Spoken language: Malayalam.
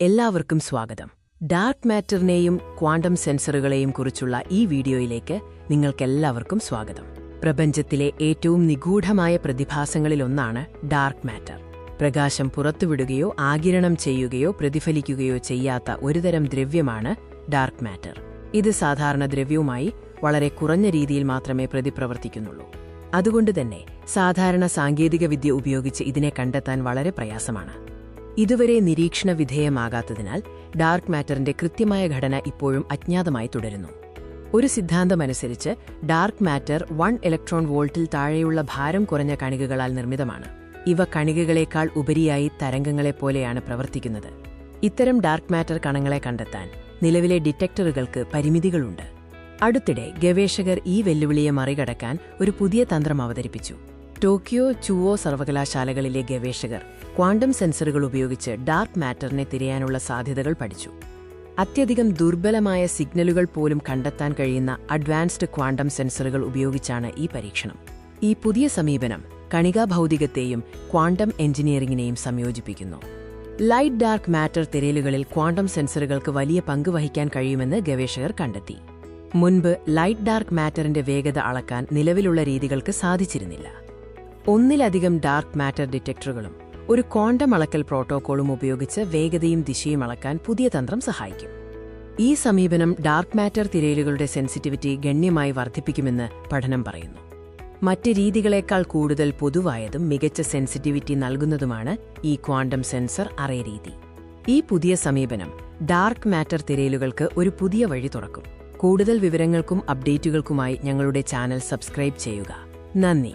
എല്ലാവർക്കും സ്വാഗതം. ഡാർക്ക് മാറ്ററിനെയും ക്വാണ്ടം സെൻസറുകളെയും കുറിച്ചുള്ള ഈ വീഡിയോയിലേക്ക് നിങ്ങൾക്കെല്ലാവർക്കും സ്വാഗതം. പ്രപഞ്ചത്തിലെ ഏറ്റവും നിഗൂഢമായ പ്രതിഭാസങ്ങളിലൊന്നാണ് ഡാർക്ക് മാറ്റർ. പ്രകാശം പുറത്തുവിടുകയോ ആകിരണം ചെയ്യുകയോ പ്രതിഫലിക്കുകയോ ചെയ്യാത്ത ഒരുതരം ദ്രവ്യമാണ് ഡാർക്ക് മാറ്റർ. ഇത് സാധാരണ ദ്രവ്യവുമായി വളരെ കുറഞ്ഞ രീതിയിൽ മാത്രമേ പ്രതിപ്രവർത്തിക്കുന്നുള്ളൂ. അതുകൊണ്ടുതന്നെ സാധാരണ സാങ്കേതികവിദ്യ ഉപയോഗിച്ച് ഇതിനെ കണ്ടെത്താൻ വളരെ പ്രയാസമാണ്. ഇതുവരെ നിരീക്ഷണ വിധേയമാകാത്തതിനാൽ ഡാർക്ക് മാറ്ററിന്റെ കൃത്യമായ ഘടന ഇപ്പോഴും അജ്ഞാതമായി തുടരുന്നു. ഒരു സിദ്ധാന്തമനുസരിച്ച് ഡാർക്ക് മാറ്റർ വൺ ഇലക്ട്രോൺ വോൾട്ടിൽ താഴെയുള്ള ഭാരം കുറഞ്ഞ കണികകളാൽ നിർമ്മിതമാണ്. ഇവ കണികകളേക്കാൾ ഉപരിയായി തരംഗങ്ങളെപ്പോലെയാണ് പ്രവർത്തിക്കുന്നത്. ഇത്തരം ഡാർക്ക് മാറ്റർ കണങ്ങളെ കണ്ടെത്താൻ നിലവിലെ ഡിറ്റക്ടറുകൾക്ക് പരിമിതികളുണ്ട്. അടുത്തിടെ ഗവേഷകർ ഈ വെല്ലുവിളിയെ മറികടക്കാൻ ഒരു പുതിയ തന്ത്രം അവതരിപ്പിച്ചു. ടോക്കിയോ ചുവോ സർവകലാശാലകളിലെ ഗവേഷകർ ക്വാണ്ടം സെൻസറുകൾ ഉപയോഗിച്ച് ഡാർക്ക് മാറ്ററിനെ തിരയാനുള്ള സാധ്യതകൾ പഠിച്ചു. അത്യധികം ദുർബലമായ സിഗ്നലുകൾ പോലും കണ്ടെത്താൻ കഴിയുന്ന അഡ്വാൻസ്ഡ് ക്വാണ്ടം സെൻസറുകൾ ഉപയോഗിച്ചാണ് ഈ പരീക്ഷണം. ഈ പുതിയ സമീപനം കണികാ ഭൗതികത്തെയും ക്വാണ്ടം എഞ്ചിനീയറിംഗിനെയും സംയോജിപ്പിക്കുന്നു. ലൈറ്റ് ഡാർക്ക് മാറ്റർ തിരയലുകളിൽ ക്വാണ്ടം സെൻസറുകൾക്ക് വലിയ പങ്ക് വഹിക്കാൻ കഴിയുമെന്ന് ഗവേഷകർ കണ്ടെത്തി. മുൻപ് ലൈറ്റ് ഡാർക്ക് മാറ്ററിന്റെ വേഗത അളക്കാൻ നിലവിലുള്ള രീതികൾക്ക് സാധിച്ചിരുന്നില്ല. ഒന്നിലധികം ഡാർക്ക് മാറ്റർ ഡിറ്റക്ടറുകളും ഒരു ക്വാണ്ടം അളക്കൽ പ്രോട്ടോക്കോളും ഉപയോഗിച്ച് വേഗതയും ദിശയും അളക്കാൻ പുതിയ തന്ത്രം സഹായിക്കും. ഈ സമീപനം ഡാർക്ക് മാറ്റർ തിരയലുകളുടെ സെൻസിറ്റിവിറ്റി ഗണ്യമായി വർദ്ധിപ്പിക്കുമെന്ന് പഠനം പറയുന്നു. മറ്റ് രീതികളേക്കാൾ കൂടുതൽ പൊതുവായതും മികച്ച സെൻസിറ്റിവിറ്റി നൽകുന്നതുമാണ് ഈ ക്വാണ്ടം സെൻസർ അറേ രീതി. ഈ പുതിയ സമീപനം ഡാർക്ക് മാറ്റർ തിരയലുകൾക്ക് ഒരു പുതിയ വഴി തുറക്കും. കൂടുതൽ വിവരങ്ങൾക്കും അപ്ഡേറ്റുകൾക്കുമായി ഞങ്ങളുടെ ചാനൽ സബ്സ്ക്രൈബ് ചെയ്യുക. നന്ദി.